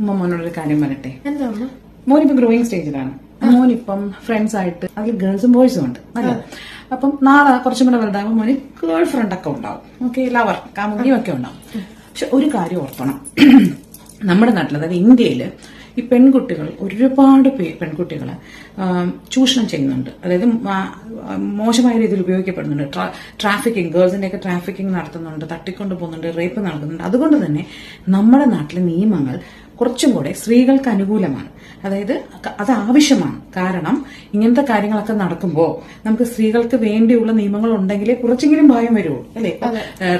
ഉമ്മ മോനോടൊരു കാര്യം പറയട്ടെ? എന്താ മോനിപ്പം ഗ്രോയിങ് സ്റ്റേജിലാണ് മോനിപ്പം ഫ്രണ്ട്സ് ആയിട്ട് അതിൽ ഗേൾസും ബോയ്സും ഉണ്ട് അല്ല? അപ്പം നാളെ കുറച്ചും കൂടെ വലുതാകുമ്പോൾ മോന് ഗേൾ ഫ്രണ്ട് ഒക്കെ ഉണ്ടാവും. ഓക്കെ ലവർ കാമുകിയും ഒക്കെ ഉണ്ടാവും. പക്ഷെ ഒരു കാര്യം ഓർക്കണം. നമ്മുടെ നാട്ടിൽ അതായത് ഇന്ത്യയിൽ ഈ പെൺകുട്ടികൾ ഒരുപാട് പേ പെൺകുട്ടികൾ ചൂഷണം ചെയ്യുന്നുണ്ട്. അതായത് മോശമായ രീതിയിൽ ഉപയോഗിക്കപ്പെടുന്നുണ്ട്. ട്രാ- ട്രാഫിക്കിംഗ് ഗേൾസിന്റെ ഒക്കെ ട്രാഫിക്കിംഗ് നടത്തുന്നുണ്ട് തട്ടിക്കൊണ്ട് പോകുന്നുണ്ട് റേപ്പ് നടക്കുന്നുണ്ട് അതുകൊണ്ട് തന്നെ നമ്മുടെ നാട്ടിലെ നിയമങ്ങൾ കുറച്ചും കൂടെ സ്ത്രീകൾക്ക് അനുകൂലമാണ്. അതായത് അത് ആവശ്യമാണ്. കാരണം ഇങ്ങനത്തെ കാര്യങ്ങളൊക്കെ നടക്കുമ്പോൾ നമുക്ക് സ്ത്രീകൾക്ക് വേണ്ടിയുള്ള നിയമങ്ങൾ ഉണ്ടെങ്കിലേ കുറച്ചെങ്കിലും ഭയം വരുള്ളൂ അല്ലെ?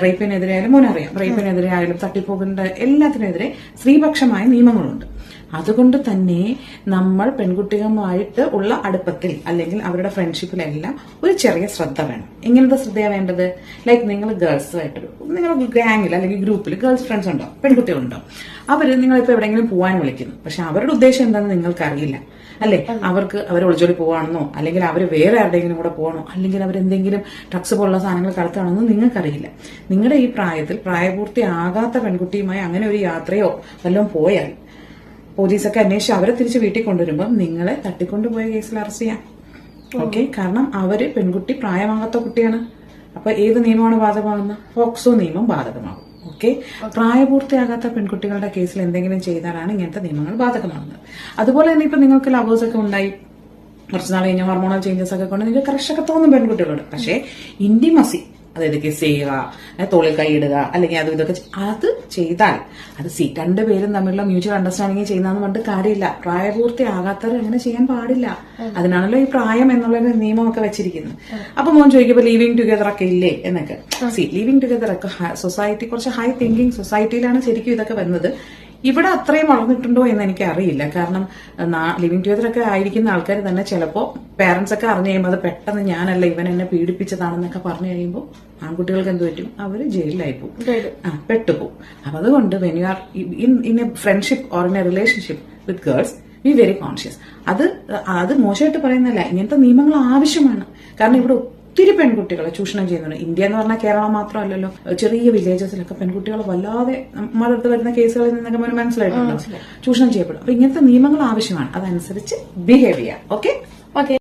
റേപ്പിനെതിരെ ആയാലും മോനറിയാം. റേപ്പിനെതിരെ ആയാലും തട്ടിപ്പോകിന്റെ എല്ലാത്തിനെതിരെ സ്ത്രീപക്ഷമായ നിയമങ്ങളുണ്ട്. അതുകൊണ്ട് തന്നെ നമ്മൾ പെൺകുട്ടികളുമായിട്ട് ഉള്ള അടുപ്പത്തിൽ അല്ലെങ്കിൽ അവരുടെ ഫ്രണ്ട്ഷിപ്പിലെല്ലാം ഒരു ചെറിയ ശ്രദ്ധ വേണം. എങ്ങനത്തെ ശ്രദ്ധയാണ് വേണ്ടത്? ലൈക്ക് നിങ്ങൾ ഗേൾസുമായിട്ടൊരു നിങ്ങൾ ഗാങ്ങിൽ അല്ലെങ്കിൽ ഗ്രൂപ്പിൽ ഗേൾസ് ഫ്രണ്ട്സ് ഉണ്ടോ? പെൺകുട്ടികളുണ്ടോ അവർ നിങ്ങളിപ്പോൾ എവിടെയെങ്കിലും പോകാൻ വിളിക്കുന്നു. പക്ഷെ അവരുടെ ഉദ്ദേശം എന്താണെന്ന് നിങ്ങൾക്ക് അറിയില്ല അല്ലെ? അവർക്ക് അവർ ഒളിച്ചോടി പോവാണെന്നോ അല്ലെങ്കിൽ അവർ വേറെ ആരുടെയെങ്കിലും കൂടെ പോകണോ അല്ലെങ്കിൽ അവരെന്തെങ്കിലും ഡ്രഗ്സ് പോലുള്ള സാധനങ്ങൾ കളത്താണെന്നോ നിങ്ങൾക്കറിയില്ല. നിങ്ങളുടെ ഈ പ്രായത്തിൽ പ്രായപൂർത്തിയാകാത്ത പെൺകുട്ടിയുമായി അങ്ങനെ ഒരു യാത്രയോ വല്ലതും പോയാൽ പോലീസൊക്കെ അന്വേഷിച്ച് അവരെ തിരിച്ച് വീട്ടിൽ കൊണ്ടുവരുമ്പോൾ നിങ്ങളെ തട്ടിക്കൊണ്ടുപോയ കേസിൽ അറസ്റ്റ് ചെയ്യാം. ഓക്കെ? കാരണം അവർ പെൺകുട്ടി പ്രായമാകാത്ത കുട്ടിയാണ്. അപ്പൊ ഏത് നിയമമാണ് ബാധകമാകുന്നത്? ഫോക്സോ നിയമം ബാധകമാകും. ഓക്കെ? പ്രായപൂർത്തിയാകാത്ത പെൺകുട്ടികളുടെ കേസിൽ എന്തെങ്കിലും ചെയ്താലാണ് ഇങ്ങനത്തെ നിയമങ്ങൾ ബാധകമാകുന്നത്. അതുപോലെ തന്നെ ഇപ്പൊ നിങ്ങൾക്ക് ലവേഴ്സ് ഒക്കെ ഉണ്ടായി കുറച്ചുനാൾ കഴിഞ്ഞ ഹോർമോണൽ ചേഞ്ചസ് ഒക്കെ കൊണ്ട് നിങ്ങൾക്ക് ക്രഷൊക്കെ തോന്നും പെൺകുട്ടികളോട്. പക്ഷേ ഇന്റിമസി അതായത് കിസ് ചെയ്യുക തോളിൽ കൈയിടുക അല്ലെങ്കിൽ അത് ഇതൊക്കെ അത് ചെയ്താൽ അത് സി രണ്ടുപേരും തമ്മിലുള്ള മ്യൂച്വൽ അണ്ടർസ്റ്റാൻഡിങ് ചെയ്യുന്നതെന്ന് പറഞ്ഞിട്ട് കാര്യമില്ല. പ്രായപൂർത്തിയാകാത്തവർ അങ്ങനെ ചെയ്യാൻ പാടില്ല. അതിനാണല്ലോ ഈ പ്രായം എന്നുള്ള നിയമമൊക്കെ വെച്ചിരിക്കുന്നത്. അപ്പൊ മോൻ ചോദിക്കുമ്പോൾ ലിവിങ് ടുഗദർ ഒക്കെ ഇല്ലേ? എന്നൊക്കെ. സി ലിവിങ് ടുഗദർ ഒക്കെ സൊസൈറ്റി കുറച്ച് ഹൈ തിങ്കിങ് സൊസൈറ്റിയിലാണ് ശരിക്കും ഇതൊക്കെ വരുന്നത് ഇവിടെ അത്രയും വളർന്നിട്ടുണ്ടോ എന്ന് എനിക്ക് അറിയില്ല കാരണം ലിവിങ് ടുഗദറൊക്കെ ആയിരിക്കുന്ന ആൾക്കാർ തന്നെ ചിലപ്പോൾ പേരൻസ് ഒക്കെ അറിഞ്ഞു കഴിയുമ്പോൾ അത് പെട്ടെന്ന് ഞാനല്ല ഇവൻ എന്നെ പീഡിപ്പിച്ചതാണെന്നൊക്കെ പറഞ്ഞു കഴിയുമ്പോൾ ആൺകുട്ടികൾക്ക് എന്ത് പറ്റും? അവർ ജയിലിലായി പോകും. ആ പെട്ടുപോകും. അപ്പൊ അതുകൊണ്ട് when you are in in a friendship or in a relationship with girls be very conscious അത് അത് മോശമായിട്ട് പറയുന്നില്ല ഇങ്ങനത്തെ നിയമങ്ങൾ ആവശ്യമാണ്. കാരണം ഇവിടെ ഒത്തിരി പെൺകുട്ടികളെ ചൂഷണം ചെയ്യുന്നുണ്ട്. ഇന്ത്യ എന്ന് പറഞ്ഞാൽ കേരളം മാത്രമല്ലല്ലോ. ചെറിയ വില്ലേജസിലൊക്കെ പെൺകുട്ടികൾ വല്ലാതെ നമ്മുടെ അടുത്ത് വരുന്ന കേസുകളിൽ നിന്നൊക്കെ മനസ്സിലായിട്ടുണ്ട് മനസ്സിലായിട്ടുണ്ടോ ചൂഷണം ചെയ്യപ്പെടും. അപ്പൊ ഇങ്ങനത്തെ നിയമങ്ങൾ ആവശ്യമാണ്. അതനുസരിച്ച് ബിഹേവ് ചെയ്യാം. Okay okay